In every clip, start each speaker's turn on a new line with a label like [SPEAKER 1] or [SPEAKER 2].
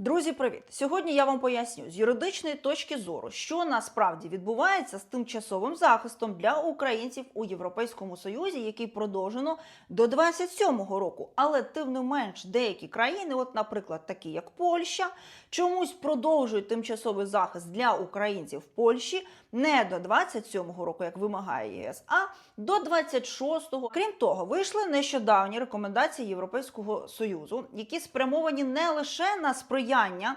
[SPEAKER 1] Друзі, привіт! Сьогодні я вам поясню з юридичної точки зору, що насправді відбувається з тимчасовим захистом для українців у Європейському Союзі, який продовжено до 27-го року. Але тим не менш деякі країни, от, наприклад, такі як Польща, чомусь продовжують тимчасовий захист для українців в Польщі не до 27-го року, як вимагає ЄС, а до 26-го. Крім того, вийшли нещодавні рекомендації Європейського союзу, які спрямовані не лише на сприяння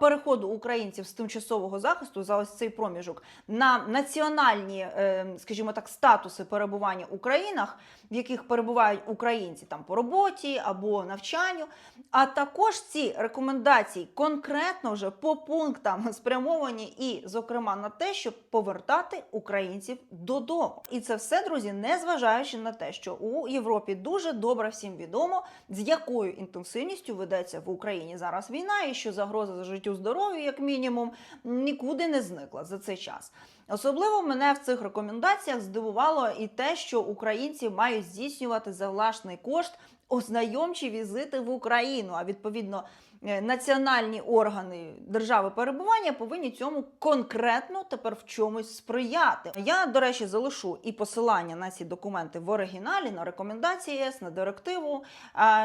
[SPEAKER 1] переходу українців з тимчасового захисту за ось цей проміжок на національні, е, скажімо так, статуси перебування у країнах, в яких перебувають українці там по роботі або навчанню. А також ці рекомендації конкретно вже по пунктам спрямовані і, зокрема, на те, щоб повертати українців додому. І це все, друзі, не зважаючи на те, що у Європі дуже добре всім відомо, з якою інтенсивністю ведеться в Україні зараз війна, і що загроза за життю здоров'ю, як мінімум, нікуди не зникла за цей час. Особливо мене в цих рекомендаціях здивувало і те, що українці мають здійснювати за власний кошт ознайомчі візити в Україну, а відповідно. е, Національні органи держави перебування повинні цьому конкретно тепер в чомусь сприяти. Я, до речі, залишу і посилання на ці документи в оригіналі на рекомендації ЄС, на директиву,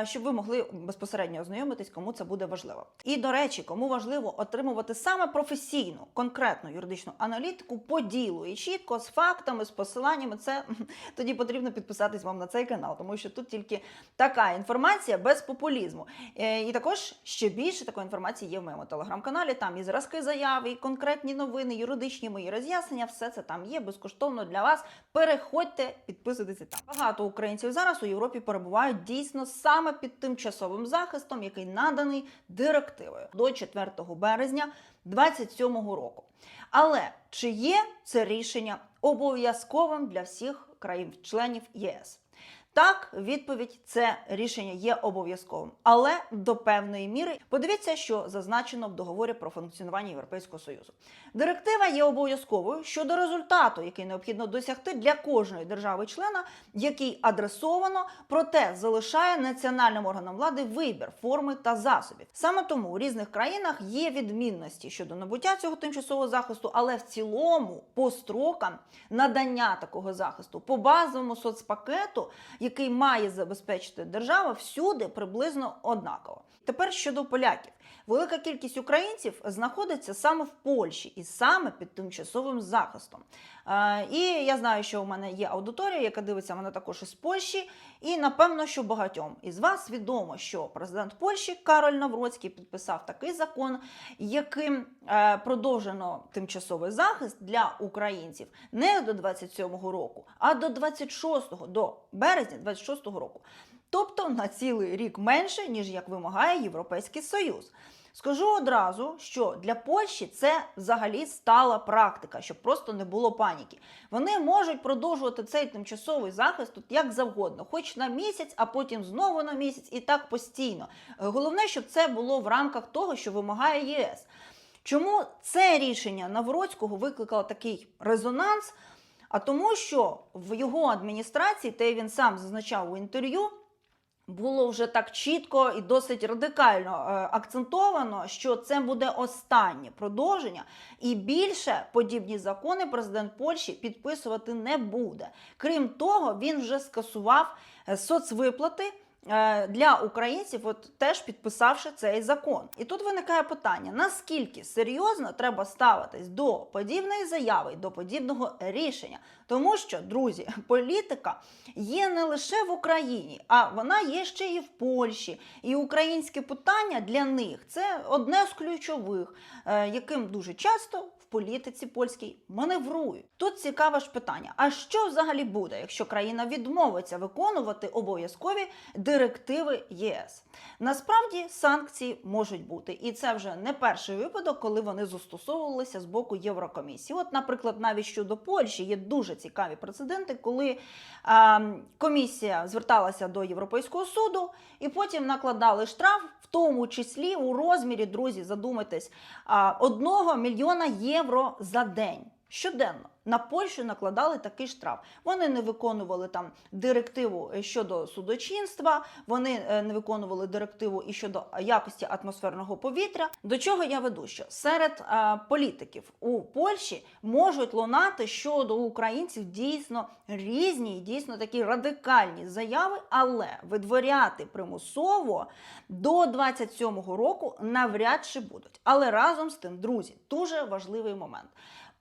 [SPEAKER 1] щоб ви могли безпосередньо ознайомитись, кому це буде важливо. І до речі, кому важливо отримувати саме професійну, конкретну юридичну аналітику по ділу і чітко з фактами, з посиланнями, це тоді потрібно підписатись вам на цей канал, тому що тут тільки така інформація без популізму. Е, І також ще більше такої інформації є в моєму телеграм-каналі. Там і зразки заяви, і конкретні новини, юридичні мої роз'яснення. Все це там є безкоштовно для вас. Переходьте, підписуйтеся там. Багато українців зараз у Європі перебувають дійсно саме під тимчасовим захистом, який наданий директивою до 4 березня 2027 року. Але чи є це рішення обов'язковим для всіх країн-членів ЄС? Так, відповідь це рішення є обов'язковим, але до певної міри подивіться, що зазначено в договорі про функціонування Європейського союзу. Директива є обов'язковою щодо результату, який необхідно досягти для кожної держави-члена, який адресовано, проте залишає національним органам влади вибір форми та засобів. Саме тому у різних країнах є відмінності щодо набуття цього тимчасового захисту, але в цілому по строкам надання такого захисту по базовому соцпакету який має забезпечити держава, всюди приблизно однаково. Тепер щодо поляків, велика кількість українців знаходиться саме в Польщі і саме під тимчасовим захистом. Е, і я знаю, що у мене є аудиторія, яка дивиться мене також із Польщі. І напевно, що багатьом із вас відомо, що президент Польщі Кароль Навроцький підписав такий закон, яким е, продовжено тимчасовий захист для українців не до 27-го року, а до 26-го, до березня 26-го року. Тобто на цілий рік менше, ніж як вимагає Європейський Союз. Скажу одразу, що для Польщі це взагалі стала практика, щоб просто не було паніки. Вони можуть продовжувати цей тимчасовий захист тут як завгодно, хоч на місяць, а потім знову на місяць, і так постійно. Головне, щоб це було в рамках того, що вимагає ЄС. Чому це рішення Навроцького викликало такий резонанс? А тому, що в його адміністрації, те він сам зазначав у інтерв'ю, було вже так чітко і досить радикально е, акцентовано, що це буде останнє продовження, і більше подібні закони президент Польщі підписувати не буде. Крім того, він вже скасував е, соцвиплати. Е, Для українців, от теж підписавши цей закон, і тут виникає питання: наскільки серйозно треба ставитись до подібної заяви, до подібного рішення, тому що, друзі, політика є не лише в Україні, а вона є ще і в Польщі. І українське питання для них це одне з ключових, е, яким дуже часто в політиці польській маневрують. Тут цікаве ж питання: а що взагалі буде, якщо країна відмовиться виконувати обов'язкові директиви ЄС? Насправді санкції можуть бути, і це вже не перший випадок, коли вони застосовувалися з боку Єврокомісії. От, наприклад, навіть щодо Польщі є дуже цікаві прецеденти, коли а, комісія зверталася до Європейського суду і потім накладали штраф, в тому числі у розмірі, друзі, задумайтесь, а, одного мільйона євро за день. Щоденно на Польщу накладали такий штраф. Вони не виконували там директиву е, щодо судочинства, вони е, не виконували директиву і щодо якості атмосферного повітря. До чого я веду? Що серед е, політиків у Польщі можуть лунати щодо українців дійсно різні, і дійсно такі радикальні заяви, але видворяти примусово до 27-го року навряд чи будуть. Але разом з тим, друзі, дуже важливий момент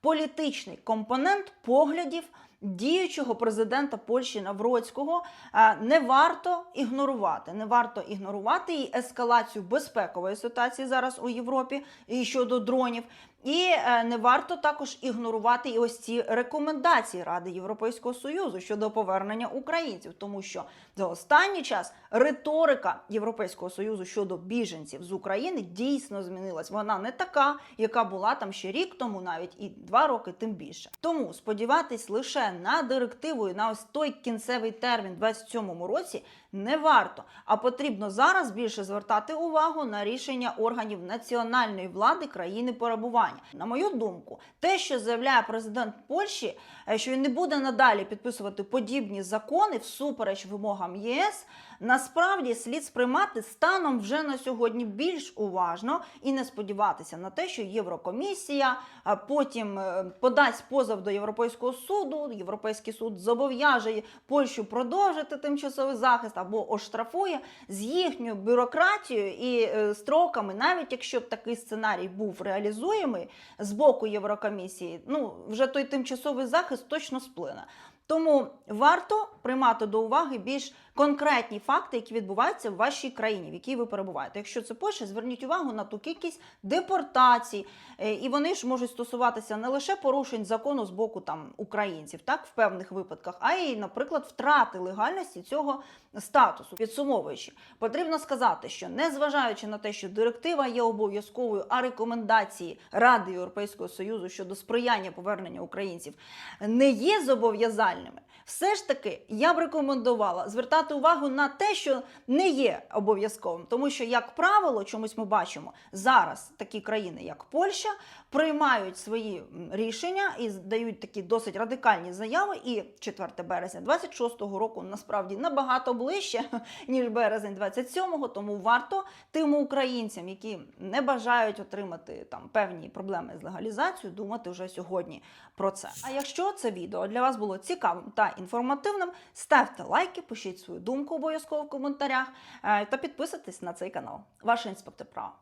[SPEAKER 1] політичний компонент поглядів діючого президента Польщі Навроцького е, не варто ігнорувати. Не варто ігнорувати і ескалацію безпекової ситуації зараз у Європі і щодо дронів. І е, не варто також ігнорувати і ось ці рекомендації Ради Європейського Союзу щодо повернення українців, тому що за останній час риторика Європейського союзу щодо біженців з України дійсно змінилась. Вона не така, яка була там ще рік тому, навіть і два роки, тим більше. Тому сподіватись лише на директиву і на ось той кінцевий термін 27-му році не варто, а потрібно зараз більше звертати увагу на рішення органів національної влади країни перебування. На мою думку, те, що заявляє президент Польщі, е, що він не буде надалі підписувати подібні закони всупереч вимогам ЄС. Насправді слід сприймати станом вже на сьогодні більш уважно і не сподіватися на те, що Єврокомісія потім е, подасть позов до Європейського суду. Європейський суд зобов'яже Польщу продовжити тимчасовий захист або оштрафує з їхньою бюрократією і е, строками, навіть якщо такий сценарій був реалізуємий з боку Єврокомісії, ну вже той тимчасовий захист точно сплине. Тому варто приймати до уваги більш конкретні факти, які відбуваються в вашій країні, в якій ви перебуваєте. Якщо це Польща, зверніть увагу на ту кількість депортацій, е, і вони ж можуть стосуватися не лише порушень закону з боку там українців, так в певних випадках, а й, наприклад, втрати легальності цього статусу. Підсумовуючи, потрібно сказати, що незважаючи на те, що директива є обов'язковою, а рекомендації Ради Європейського союзу щодо сприяння повернення українців не є зобов'язальними. Все ж таки, я б рекомендувала звертати увагу на те, що не є обов'язковим, тому що, як правило, чомусь ми бачимо зараз такі країни, як Польща, приймають свої рішення і дають такі досить радикальні заяви. І 4 березня 26-го року насправді набагато ближче ніж березень 27-го, Тому варто тим українцям, які не бажають отримати там певні проблеми з легалізацією, думати вже сьогодні про це. А якщо це відео для вас було цікавим та інформативним, ставте лайки, пишіть свою думку обов'язково в коментарях е, та підписуйтесь на цей канал. Ваш інспектор права.